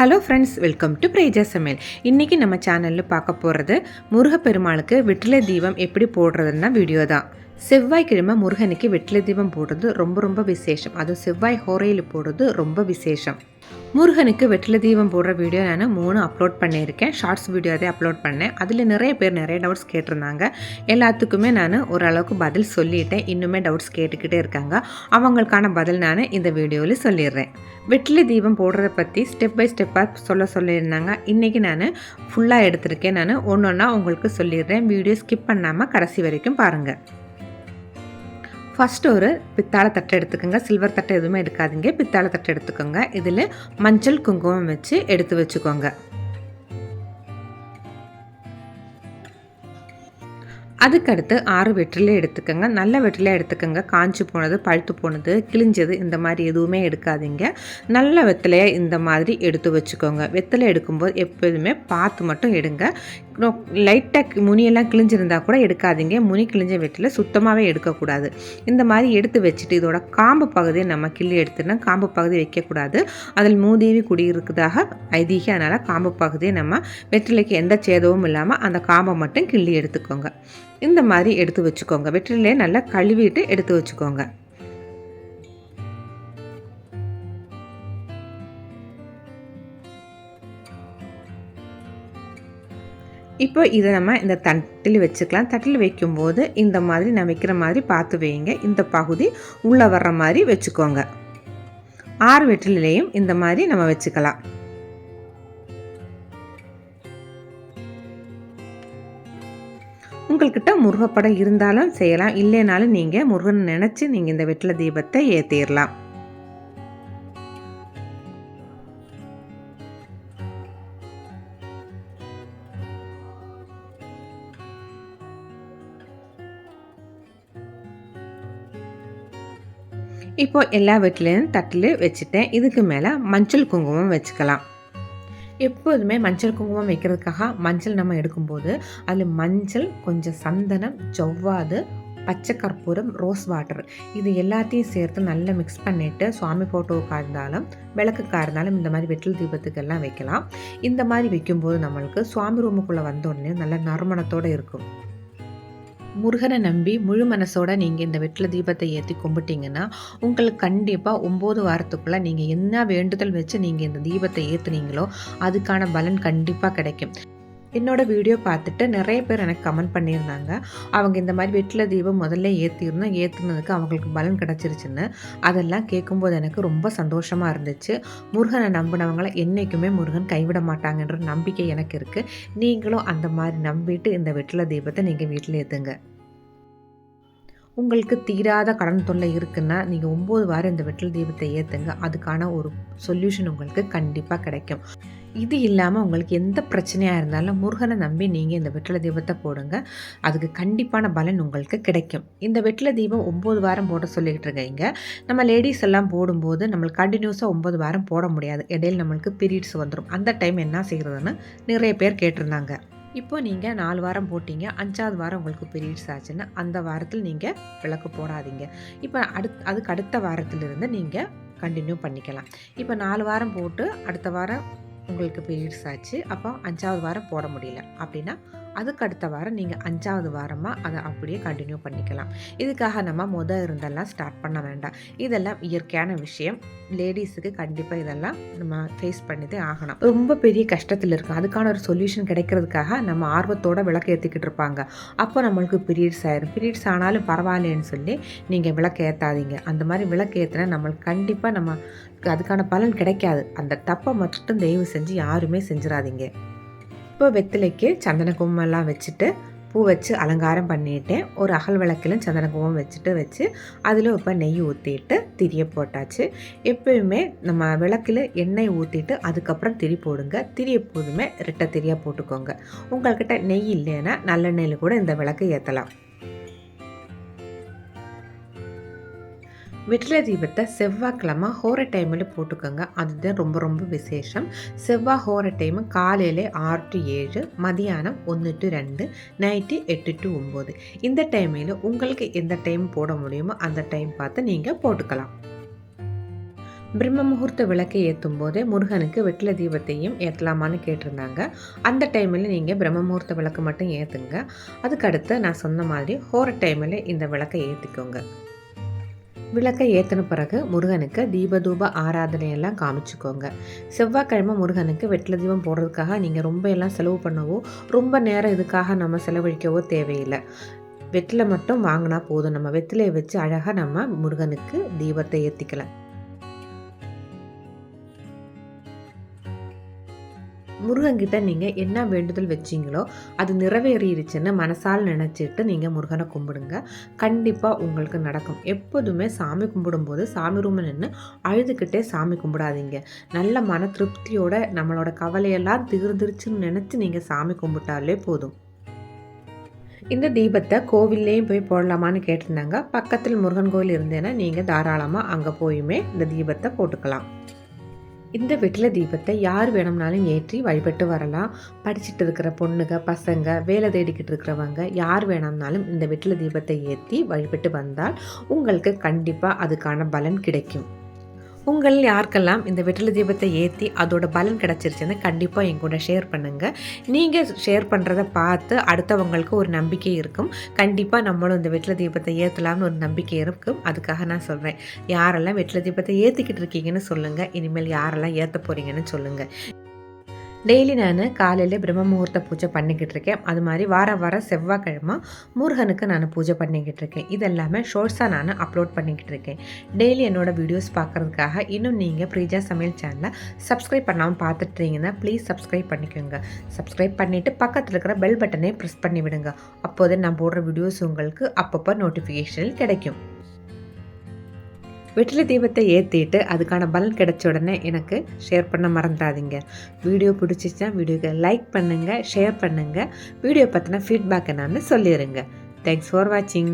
Hello friends welcome to பிரேஜா சமையல் இன்றைக்கி நம்ம சேனலில் பார்க்க போகிறது முருகப்பெருமாளுக்கு வெற்றிலை தீபம் எப்படி போடுறதுன்னா வீடியோ தான். செவ்வாய்க்கிழமை முருகனுக்கு வெற்றிலை தீபம் போடுறது ரொம்ப ரொம்ப விசேஷம். அதுவும் செவ்வாய் ஹோரையில் போடுறது ரொம்ப விசேஷம். முருகனுக்கு வெற்றில தீபம் போடுற வீடியோ நான் மூணு அப்லோட் பண்ணியிருக்கேன். ஷார்ட்ஸ் வீடியோ அப்லோட் பண்ணேன். அதில் நிறைய பேர் நிறைய டவுட்ஸ் கேட்டிருந்தாங்க. எல்லாத்துக்குமே நான் ஓரளவுக்கு பதில் சொல்லிட்டேன். இன்னுமே டவுட்ஸ் கேட்டுக்கிட்டே இருக்காங்க. அவங்களுக்கான பதில் நான் இந்த வீடியோவில் சொல்லிடுறேன். வெற்றிலை தீபம் போடுறத பற்றி ஸ்டெப் பை ஸ்டெப்பாக சொல்ல சொல்லியிருந்தாங்க. இன்றைக்கி நான் ஃபுல்லாக எடுத்திருக்கேன். நான் ஒன்று ஒன்றா உங்களுக்கு சொல்லிடுறேன். வீடியோ ஸ்கிப் பண்ணாமல் கடைசி வரைக்கும் பாருங்கள் ஃபஸ்ட்டு ஒரு பித்தாளை தட்டை எடுத்துக்கோங்க. சில்வர் தட்டை எதுவுமே எடுக்காதீங்க. பித்தாளை தட்டை எடுத்துக்கோங்க. இதில் மஞ்சள் குங்குமம் வச்சு எடுத்து வச்சுக்கோங்க. அதுக்கடுத்து ஆறு வெற்றிலை எடுத்துக்கோங்க. நல்ல வெற்றிலை எடுத்துக்கோங்க. காஞ்சி போனது பழுத்து போனது கிழிஞ்சது இந்த மாதிரி எதுவுமே எடுக்காதீங்க. நல்ல வெத்தலையை இந்த மாதிரி எடுத்து வச்சுக்கோங்க. வெத்தலை எடுக்கும்போது எப்போதுமே பார்த்து மட்டும் எடுங்க. லைட்டாக முனியெல்லாம் கிழிஞ்சிருந்தால் கூட எடுக்காதீங்க. முனி கிழிஞ்ச வெற்றிலை சுத்தமாகவே எடுக்கக்கூடாது. இந்த மாதிரி எடுத்து வச்சுட்டு இதோட காம்பு பகுதியை நம்ம கிள்ளி எடுத்துனா காம்பு பகுதி வைக்கக்கூடாது. அதில் மூதேவி குடியிருக்கிறதாக ஐதீகம் அதனால் காம்பு பகுதியை நம்ம வெற்றிலைக்கு எந்த சேதமும் இல்லாமல் அந்த காம்பை மட்டும் கிள்ளி எடுத்துக்கோங்க. இந்த மாதிரி எடுத்து வச்சுக்கோங்க. வெற்றிலையை நல்லா கழுவிட்டு எடுத்து வச்சுக்கோங்க. இப்போ இதை நம்ம இந்த தட்டில் வச்சுக்கலாம். தட்டில் வைக்கும்போது இந்த மாதிரி நான் வைக்கிற மாதிரி பார்த்து வைங்க இந்த பகுதி உள்ளே வர்ற மாதிரி வச்சுக்கோங்க. ஆறு வெற்றிலையும் இந்த மாதிரி நம்ம வச்சுக்கலாம். உங்கள்கிட்ட முருகப்படம் இருந்தாலும் செய்யலாம். இல்லைனாலும் நீங்கள் முருகன் நினச்சி நீங்கள் இந்த வெற்றில தீபத்தை ஏற்றிடலாம் இப்போ எல்லா வெட்டிலையும் தட்டில் வச்சுட்டேன். இதுக்கு மேலே மஞ்சள் குங்குமம் வச்சுக்கலாம். எப்போதுமே மஞ்சள் குங்குமம் வைக்கிறதுக்காக மஞ்சள் நம்ம எடுக்கும்போது அதில் மஞ்சள் கொஞ்சம் சந்தனம் ஜவ்வாது பச்சை கற்பூரம் ரோஸ் வாட்டர் இது எல்லாத்தையும் சேர்த்து நல்லா மிக்ஸ் பண்ணிவிட்டு சுவாமி ஃபோட்டோவுக்காக இருந்தாலும் விளக்குக்காக இருந்தாலும் இந்த மாதிரி வெற்றில் தீபத்துக்கெல்லாம் வைக்கலாம். இந்த மாதிரி வைக்கும்போது நம்மளுக்கு சுவாமி ரூமுக்குள்ளே வந்தோடனே நல்ல நறுமணத்தோடு இருக்கும். முருகனை நம்பி முழு மனசோட நீங்கள் இந்த வெற்றில தீபத்தை ஏற்றி கும்பிட்டீங்கன்னா உங்களுக்கு கண்டிப்பாக ஒம்பது வாரத்துக்குள்ளே நீங்கள் என்ன வேண்டுதல் வச்சு நீங்கள் இந்த தீபத்தை ஏற்றுனீங்களோ அதுக்கான பலன் கண்டிப்பாக கிடைக்கும். என்னோட வீடியோ பார்த்துட்டு நிறைய பேர் எனக்கு கமெண்ட் பண்ணியிருந்தாங்க. அவங்க இந்த மாதிரி வெற்றில தீபம் முதல்ல ஏற்றிருந்தோம் ஏற்றுனதுக்கு அவங்களுக்கு பலன் கிடச்சிருச்சுன்னு அதெல்லாம் கேட்கும்போது எனக்கு ரொம்ப சந்தோஷமாக இருந்துச்சு. முருகனை நம்பினவங்களை என்றைக்குமே முருகன் கைவிட மாட்டாங்கன்ற நம்பிக்கை எனக்கு இருக்குது நீங்களும் அந்த மாதிரி நம்பிட்டு இந்த வெட்டில தீபத்தை நீங்கள் வீட்டில் ஏற்றுங்க உங்களுக்கு தீராத கடன் தொல்லை இருக்குன்னா நீங்கள் ஒம்பது வாரம் இந்த வெற்றில தீபத்தை ஏற்றுங்க அதுக்கான ஒரு சொல்யூஷன் உங்களுக்கு கண்டிப்பாக கிடைக்கும். இது இல்லாமல் உங்களுக்கு எந்த பிரச்சனையாக இருந்தாலும் முருகனை நம்பி நீங்கள் இந்த வெற்றில தீபத்தை போடுங்க. அதுக்கு கண்டிப்பான பலன் உங்களுக்கு கிடைக்கும். இந்த வெற்றில தீபம் ஒம்பது வாரம் போட சொல்லிக்கிட்டு இருக்கீங்க. நம்ம லேடிஸ் எல்லாம் போடும்போது நம்மளுக்கு கண்டினியூஸாக ஒம்பது வாரம் போட முடியாது. இடையில் நம்மளுக்கு பீரியட்ஸ் வந்துடும் அந்த டைம் என்ன செய்கிறதுன்னு நிறைய பேர் கேட்டிருந்தாங்க. இப்போ நீங்கள் நாலு வாரம் போட்டிங்க. அஞ்சாவது வாரம் உங்களுக்கு பீரியட்ஸ் ஆச்சுன்னா அந்த வாரத்தில் நீங்கள் விளக்கு போடாதீங்க. இப்போ அடுத் அதுக்கு அடுத்த வாரத்திலிருந்து நீங்கள் கண்டினியூ பண்ணிக்கலாம். இப்போ நாலு வாரம் போட்டு அடுத்த வாரம் உங்களுக்கு பீரியட்ஸ் ஆச்சு. அப்போ அஞ்சாவது வாரம் போட முடியல. அப்படின்னா அதுக்கு அடுத்த வாரம் நீங்கள் அஞ்சாவது வாரமாக அதை அப்படியே கண்டினியூ பண்ணிக்கலாம். இதுக்காக நம்ம முதல் இருந்தெல்லாம் ஸ்டார்ட் பண்ண வேண்டாம். இதெல்லாம் இயற்கையான விஷயம். லேடிஸுக்கு கண்டிப்பாக இதெல்லாம் நம்ம ஃபேஸ் பண்ணிதே ஆகணும். ரொம்ப பெரிய கஷ்டத்தில் இருக்கும். அதுக்கான ஒரு சொல்யூஷன் கிடைக்கிறதுக்காக நம்ம ஆர்வத்தோடு விளக்கு ஏற்றிக்கிட்டு இருப்பாங்க. அப்போ நம்மளுக்கு பீரியட்ஸ் ஆயிரும். பீரியட்ஸ் ஆனாலும் பரவாயில்லன்னு சொல்லி நீங்கள் விளக்கு ஏற்றாதீங்க அந்த மாதிரி விளக்கு ஏற்றினா நம்மளுக்கு கண்டிப்பாக நம்ம அதுக்கான பலன் கிடைக்காது. அந்த தப்பை மட்டும் தயவு செஞ்சு யாருமே செஞ்சிடாதீங்க. இப்போ வெத்திலைக்கு சந்தன குங்குமம்லாம் வச்சுட்டு பூ வச்சு அலங்காரம் பண்ணிட்டேன். ஒரு அகல் விளக்கிலும் சந்தனக்குமம் வச்சுட்டு வச்சு அதில் இப்போ நெய் ஊற்றிட்டு திரிய போட்டாச்சு. எப்பயுமே நம்ம விளக்கில் எண்ணெய் ஊற்றிட்டு அதுக்கப்புறம் திரி போடுங்க. திரி எப்போதுமே ரெட்டை திரியாக போட்டுக்கோங்க. உங்கள்கிட்ட நெய் இல்லைன்னா நல்லெண்ணெயில் கூட இந்த விளக்கு ஏற்றலாம் வெற்றில தீபத்தை செவ்வாய்க்கிழமை ஹோர டைமில் போட்டுக்கோங்க. அதுதான் ரொம்ப ரொம்ப விசேஷம். செவ்வாய் ஹோர டைமு காலையில் ஆறு டு ஏழு மதியானம் ஒன்று டு ரெண்டு நைட்டு எட்டு டு ஒம்பது இந்த டைமில் உங்களுக்கு எந்த டைம் போட முடியுமோ அந்த டைம் பார்த்து நீங்கள் போட்டுக்கலாம். பிரம்ம முகூர்த்த விளக்கை ஏற்றும் போதே முருகனுக்கு வெற்றில தீபத்தையும் ஏற்றலாமான்னு கேட்டிருந்தாங்க. அந்த டைமில் நீங்கள் பிரம்ம முகூர்த்த விளக்கு மட்டும் ஏற்றுங்க அதுக்கடுத்து நான் சொன்ன மாதிரி ஹோர டைமில் இந்த விளக்கை ஏற்றிக்கோங்க விளக்கை ஏற்றின பிறகு முருகனுக்கு தீபதூப ஆராதனையெல்லாம் காமிச்சுக்கோங்க. செவ்வாய்க்கிழமை முருகனுக்கு வெட்டில தீபம் போடுறதுக்காக நீங்கள் ரொம்ப எல்லாம் செலவு பண்ணவோ ரொம்ப நேரம் இதுக்காக நம்ம செலவழிக்கவோ தேவையில்லை. வெற்றில மட்டும் வாங்கினா போதும். நம்ம வெற்றிலையை வச்சு அழகாக நம்ம முருகனுக்கு தீபத்தை ஏற்றிக்கலாம் முருகன்கிட்ட நீங்கள் என்ன வேண்டுதல் வச்சீங்களோ அது நிறைவேறிடுச்சுன்னு மனசால் நினச்சிட்டு நீங்கள் முருகனை கும்பிடுங்க. கண்டிப்பாக உங்களுக்கு நடக்கும். எப்போதுமே சாமி கும்பிடும்போது சாமி ரூமில் நின்று அழுதுகிட்டே சாமி கும்பிடாதீங்க. நல்ல மன திருப்தியோட நம்மளோட கவலையெல்லாம் தீர்ந்துருச்சுன்னு நினச்சி நீங்கள் சாமி கும்பிட்டாலே போதும். இந்த தீபத்தை கோவில்லையும் போய் போடலாமான்னு கேட்டிருந்தாங்க. பக்கத்தில் முருகன் கோவில் இருந்தேன்னா நீங்கள் தாராளமாக அங்கே போயுமே இந்த தீபத்தை போட்டுக்கலாம். இந்த வெற்றில தீபத்தை யார் வேணும்னாலும் ஏற்றி வழிபட்டு வரலாம். படிச்சுட்டு இருக்கிற பொண்ணுங்க பசங்க வேலை தேடிக்கிட்டு இருக்கிறவங்க யார் வேணும்னாலும் இந்த வெற்றில தீபத்தை ஏற்றி வழிபட்டு வந்தால் உங்களுக்கு கண்டிப்பாக அதுக்கான பலன் கிடைக்கும். உங்கள் யாருக்கெல்லாம் இந்த வெற்றில தீபத்தை ஏற்றி அதோட பலன் கிடச்சிருச்சுன்னு கண்டிப்பாக என் கூட ஷேர் பண்ணுங்கள் நீங்கள் ஷேர் பண்ணுறத பார்த்து அடுத்தவங்களுக்கு ஒரு நம்பிக்கை இருக்கும். கண்டிப்பாக நம்மளும் இந்த வெற்றில தீபத்தை ஏற்றலாம்னு ஒரு நம்பிக்கை இருக்கும். அதுக்காக நான் சொல்கிறேன் யாரெல்லாம் வெற்றில தீபத்தை ஏற்றிக்கிட்டு இருக்கீங்கன்னு சொல்லுங்கள் இனிமேல் யாரெல்லாம் ஏற்ற போகிறீங்கன்னு சொல்லுங்கள் டெய்லி நான் காலையில் பிரம்ம முகூர்த்த பூஜை பண்ணிக்கிட்டு இருக்கேன். அது மாதிரி வார வாரம் செவ்வாய்க்கிழமை முருகனுக்கு நான் பூஜை பண்ணிக்கிட்டு இருக்கேன். இதெல்லாமே ஷோர்ட்ஸாக நான் அப்லோட் பண்ணிக்கிட்டு இருக்கேன். டெய்லி என்னோடய வீடியோஸ் பார்க்குறதுக்காக இன்னும் நீங்கள் ப்ரீஜா சமையல் சேனலை சப்ஸ்கிரைப் பண்ணாமல் பார்த்துட்டீங்கன்னா ப்ளீஸ் சப்ஸ்கிரைப் பண்ணிக்கோங்க. சப்ஸ்கிரைப் பண்ணிவிட்டு பக்கத்தில் இருக்கிற பெல் பட்டனை ப்ரெஸ் பண்ணி விடுங்க அப்போது நான் போடுற வீடியோஸ் உங்களுக்கு அப்பப்போ நோட்டிஃபிகேஷன் கிடைக்கும். வெற்றிலை தீபத்தை ஏற்றிட்டு அதுக்கான பலன் கிடைச்ச உடனே எனக்கு ஷேர் பண்ண மறந்துடாதீங்க. வீடியோ பிடிச்சிச்சுன்னா வீடியோக்கு லைக் பண்ணுங்கள் ஷேர் பண்ணுங்கள் வீடியோ பற்றின ஃபீட்பேக் நான் சொல்லிடுங்க தேங்க்ஸ் ஃபார் வாட்சிங்